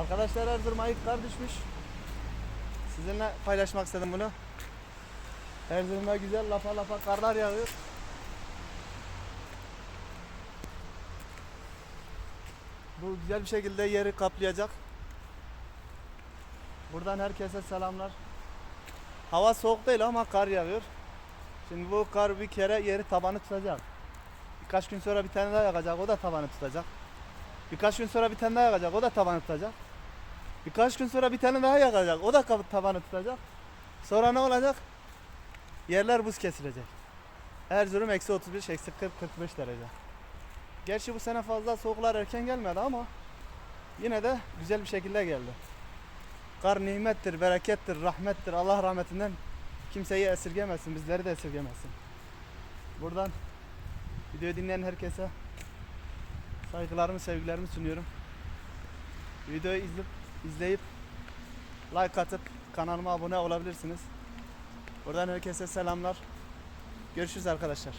Arkadaşlar Erzurum'a ilk kar düşmüş. Sizinle paylaşmak istedim bunu. Erzurum'da güzel lafa lafa karlar yağıyor. Bu güzel bir şekilde yeri kaplayacak. Buradan herkese selamlar. Hava soğuk değil ama kar yağıyor. Şimdi bu kar bir kere yeri tabanı tutacak. Birkaç gün sonra bir tane daha yağacak o da tabanı tutacak. Birkaç gün sonra bir tane daha yağacak o da tabanı tutacak. Birkaç gün sonra bir tane daha yağacak o da tabanı tutacak. Sonra ne olacak? Yerler buz kesilecek. Erzurum eksi 35, eksi 40, 45 derece. Gerçi bu sene fazla soğuklar erken gelmedi ama yine de güzel bir şekilde geldi. Kar nimettir, berekettir, rahmettir. Allah rahmetinden kimseyi esirgemesin, bizleri de esirgemesin. Buradan videoyu dinleyen herkese saygılarımı, sevgilerimi sunuyorum. Videoyu izleyip, izleyip like atıp kanalıma abone olabilirsiniz. Buradan herkese selamlar. Görüşürüz arkadaşlar.